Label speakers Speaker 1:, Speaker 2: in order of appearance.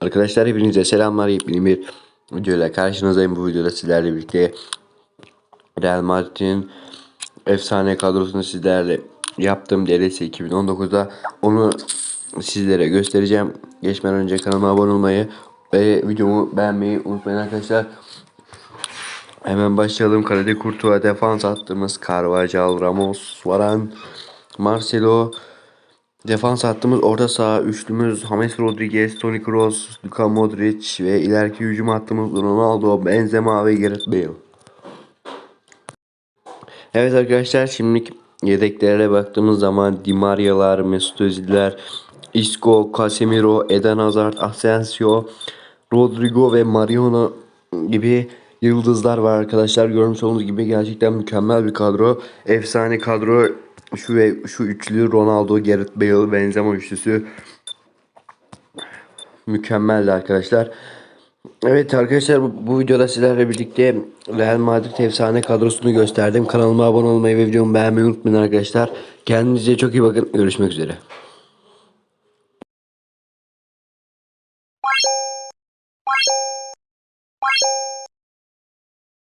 Speaker 1: Arkadaşlar hepinize selamlar. Yepyeni bir videoyla karşınızdayım. Bu videoda sizlerle birlikte Real Madrid'in efsane kadrosunu sizlerle yaptım. DLC 2019'da onu sizlere göstereceğim. Geçmeden önce kanalıma abone olmayı ve videomu beğenmeyi unutmayın arkadaşlar. Hemen başlayalım. Kalede Kurtuğa defans attığımız Carvajal, Ramos, Varan, Marcelo, Defans hattımız orta saha üçlümüz James Rodriguez, Toni Kroos, Luka Modric ve ileriki hücum hattımız Ronaldo, Benzema ve Gareth Bale. Evet arkadaşlar şimdi yedeklere baktığımız zaman Di Maria'lar, Mesut Özil'ler, Isco, Casemiro, Eden Hazard, Asensio, Rodrigo ve Mariano gibi yıldızlar var arkadaşlar. Görmüş olduğunuz gibi gerçekten mükemmel bir kadro. Efsane kadro şu ve şu üçlü Ronaldo, Gareth Bale, Benzema üçlüsü mükemmeldi arkadaşlar. Evet arkadaşlar bu, videoda sizlerle birlikte Real Madrid efsane kadrosunu gösterdim. Kanalıma abone olmayı ve videomu beğenmeyi unutmayın arkadaşlar. Kendinize çok iyi bakın. Görüşmek üzere. Bye.